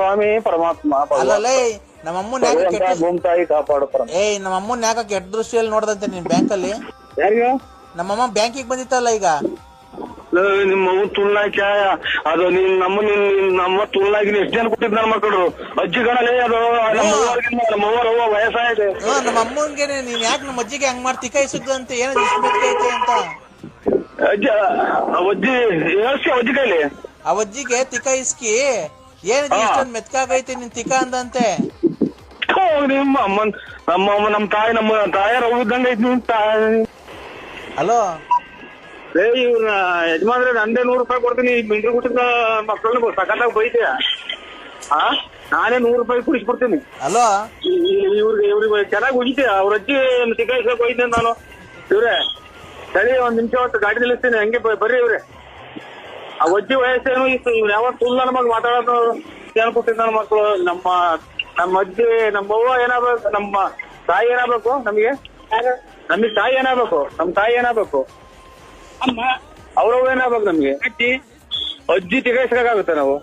ಸ್ವಾಮಿ ಪರಮಾತ್ಮ. ಅಲ್ಲಲ್ಲೇ ನಮ್ಮ ಅಮ್ಮನ ಯಾಕೆ ಭಗವಂತ ಕೆಟ್ಟ ಭೂಮಿ ತಾಯಿ ಕಾಪಾಡು ಪರಮ ಏಯ್ ನಮ್ಮ ಅಮ್ಮನ ಯಾಕೆ ಕೆಟ್ಟ ದೃಷ್ಟಿಯಲ್ಲಿ ನೋಡ್ದಂತೆ ನೀನ್ ಬ್ಯಾಂಕಲ್ಲಿ? ಯಾರಿಗ? ನಮ್ಮಮ್ಮ ಬ್ಯಾಂಕಿಗೆ ಬಂದಿತ್ತಲ್ಲ ಈಗ? ನಿಮ್ಮ ಮಗು ತುಳ್ಳಾಕ ಅದು ನಿನ್ ನಮ್ಮ ನಿನ್ ನಿನ್ ನಮ್ಮ ತುಳ್ಳಾಗಿ ಎಷ್ಟು ಜನ ಕೊಟ್ಟಿದ್ ನನ್ನ ಮಕ್ಕಳು? ಅಜ್ಜಿ ಗಣಲೇ ಅದು ನಮ್ಮ ಅವ್ವಗಿಂತ ನಮ್ಮ ಅವ್ವ ನಮ್ಮ ಅಮ್ಮನ್ಗೆ ನೀನ್ ಯಾಕೆ ನಮ್ಮ ಅಜ್ಜಿಗೆ ಹಂಗ್ ಮಾಡಿ ತಿಕಾಯಿ ಅಂತ ಏನೋ ಇಷ್ಟು ಅಂತ? ಅಜ್ಜ ಆ ಅಜ್ಜಿ ಎಷ್ಟು ಅಜ್ಜಿ ಕೈಲಿ? ಆ ಅಜ್ಜಿಗೆ ತಿಕ ಇಸ್ಕಿ ಏನಿದೆ ಇಷ್ಟೊಂದು ಮೆತ್ಕಾಗೈತೆ ನಿನ್ ತಿಕ ಅಂದಂತೆ? ನಿಮ್ಮ ಅಮ್ಮನ್ ನಮ್ಮ ಅಮ್ಮ ನಮ್ಮ ತಾಯಿ ನಮ್ಮ ತಾಯರ ಇದ್ದಂಗ ಐತಿ ನಿಮ್ ತಾಯಿ. ಹಲೋ? ಏ ಇವ್ರನ್ನ ಯಜಮಾನ್ರೆ ನಂದೇ ನೂರು ರೂಪಾಯಿ ಕೊಡ್ತೀನಿ. ಈ ಗುಟ್ಟದ ಮಕ್ಕಳನ್ನ ಸಖತ್ತಾಗಿ ಬೈತೀಯ? ಹಾ ನಾನೇ ನೂರು ರೂಪಾಯಿ ಕುಡಿಸ್ಬಿಡ್ತೀನಿ. ಹಲೋ? ಇವ್ರಿಗೆ ಇವ್ರಿಗೆ ಚೆನ್ನಾಗಿ ಉಗಿತೀಯ? ಅವ್ರ ಅಜ್ಜಿ ತಿಕ್ಕ ಹೋಯ್ತೀನಿ ನಾನು. ಇವ್ರೆ ಸರಿ ಒಂದ್ ನಿಮಿಷ ಹೊತ್ತು ಗಾಡಿ ನಿಲ್ಲಿಸ್ತೀನಿ. ಹಂಗೆ ಬರ್ರಿ ಇವ್ರೆ. ಆ ಅಜ್ಜಿ ವಯಸ್ಸೇನು ಇತ್ತು ಇವ್ನ ಯಾವ ಸುಳ್ಳು ನನ್ನ ಮಗ ಮಾತಾಡೋದು ಏನ್ ಮಕ್ಕಳು ನಮ್ಮ ನಮ್ಮ ಅಜ್ಜಿ ನಮ್ಮ ಅವ್ವ ಏನಾಗ್ಬೇಕು ನಮ್ಮ ತಾಯಿ ಏನಾಗ್ಬೇಕು ನಮಗೆ? ನಮಗೆ ತಾಯಿ ಏನಾಗ್ಬೇಕು? ನಮ್ಮ ತಾಯಿ ಏನಾಗ್ಬೇಕು? ಅಮ್ಮ. ಅವ್ರವ್ವ ಏನಾಗ್ಬೇಕು ನಮ್ಗೆ? ಅಜ್ಜಿ. ಅಜ್ಜಿ ತಿಗಾಯಿಸ್ಬೇಕಾಗುತ್ತೆ ನಾವು.